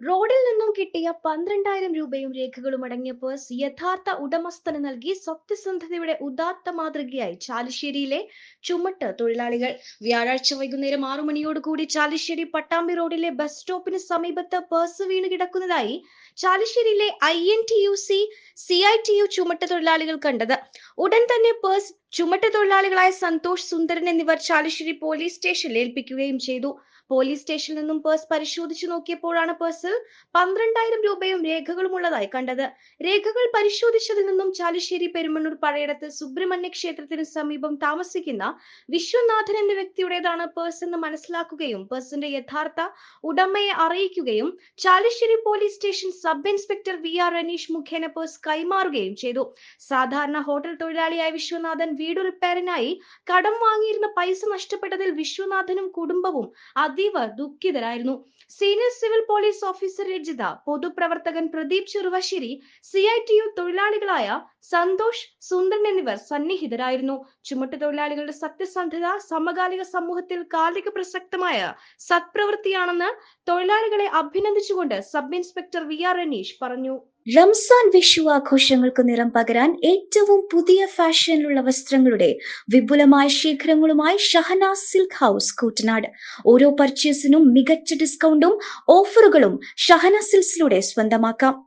റോഡിൽ നിന്നും കിട്ടിയ പന്ത്രണ്ടായിരം രൂപയും രേഖകളും അടങ്ങിയ പേഴ്സ് യഥാർത്ഥ ഉടമസ്ഥന് നൽകി സത്യസന്ധതയുടെ ഉദാത്ത മാതൃകയായി ചാലിശ്ശേരിയിലെ ചുമട്ട് തൊഴിലാളികൾ. വ്യാഴാഴ്ച വൈകുന്നേരം ആറു മണിയോടുകൂടി ചാലിശ്ശേരി പട്ടാമ്പി റോഡിലെ ബസ് സ്റ്റോപ്പിന് സമീപത്ത് പേഴ്സ് വീണ് കിടക്കുന്നതായി ചാലിശ്ശേരിയിലെ I N T U C C I T U ചുമട്ട് തൊഴിലാളികൾ കണ്ടത്. ഉടൻ തന്നെ പേഴ്സ് ചുമട്ട് തൊഴിലാളികളായ സന്തോഷ് സുന്ദരൻ എന്നിവർ ചാലിശ്ശേരി പോലീസ് സ്റ്റേഷനിൽ ഏൽപ്പിക്കുകയും ചെയ്തു. പോലീസ് സ്റ്റേഷനിൽ നിന്നും പേഴ്സ് പരിശോധിച്ചു നോക്കിയപ്പോഴാണ് പേഴ്സിൽ പന്ത്രണ്ടായിരം രൂപയും രേഖകളും ഉള്ളതായി കണ്ടത്. രേഖകൾ പരിശോധിച്ചതിൽ നിന്നും ചാലിശ്ശേരി പെരുമണ്ണൂർ പഴയടത്ത് സുബ്രഹ്മണ്യ ക്ഷേത്രത്തിന് സമീപം താമസിക്കുന്ന വിശ്വനാഥൻ എന്ന വ്യക്തിയുടേതാണ് പേഴ്സ് എന്ന് മനസ്സിലാക്കുകയും പേഴ്സിന്റെ യഥാർത്ഥ ഉടമയെ അറിയിക്കുകയും Chalissery police station sub inspector V R Ranish മുഖേന പേഴ്സ് കൈമാറുകയും ചെയ്തു. സാധാരണ ഹോട്ടൽ തൊഴിലാളിയായ വിശ്വനാഥൻ വീട് റിപ്പയറിനായി കടം വാങ്ങിയിരുന്ന പൈസ നഷ്ടപ്പെട്ടതിൽ വിശ്വനാഥനും കുടുംബവും അതീവ ദുഃഖിതരായിരുന്നു. Senior civil police officer Rajitha പൊതുപ്രവർത്തകൻ Pradeep Cheruvassery C I T U തൊഴിലാളികളായ Santhosh Sundaran എന്നിവർ സന്നിഹിതരായിരുന്നു. ചുമട്ട് തൊഴിലാളികളുടെ സത്യസന്ധത സമകാലിക സമൂഹത്തിൽ കാലിക പ്രസക്തമായ സത്പ്രവൃത്തിയാണെന്ന് തൊഴിലാളികളെ അഭിനന്ദിച്ചുകൊണ്ട് sub inspector V R Ranish പറഞ്ഞു. റംസാൻ വിഷു ആഘോഷങ്ങൾക്ക് നിറം പകരാൻ ഏറ്റവും പുതിയ ഫാഷനിലുള്ള വസ്ത്രങ്ങളുടെ വിപുലമായ ശേഖരങ്ങളുമായി ഷഹനാ സിൽക്ക് ഹൗസ് കൂട്ടനാട് ഓരോ പർച്ചേസിനും മികച്ച ഡിസ്കൗണ്ടും ഓഫറുകളും ഷഹന സിൽസിലൂടെ സ്വന്തമാക്കാം.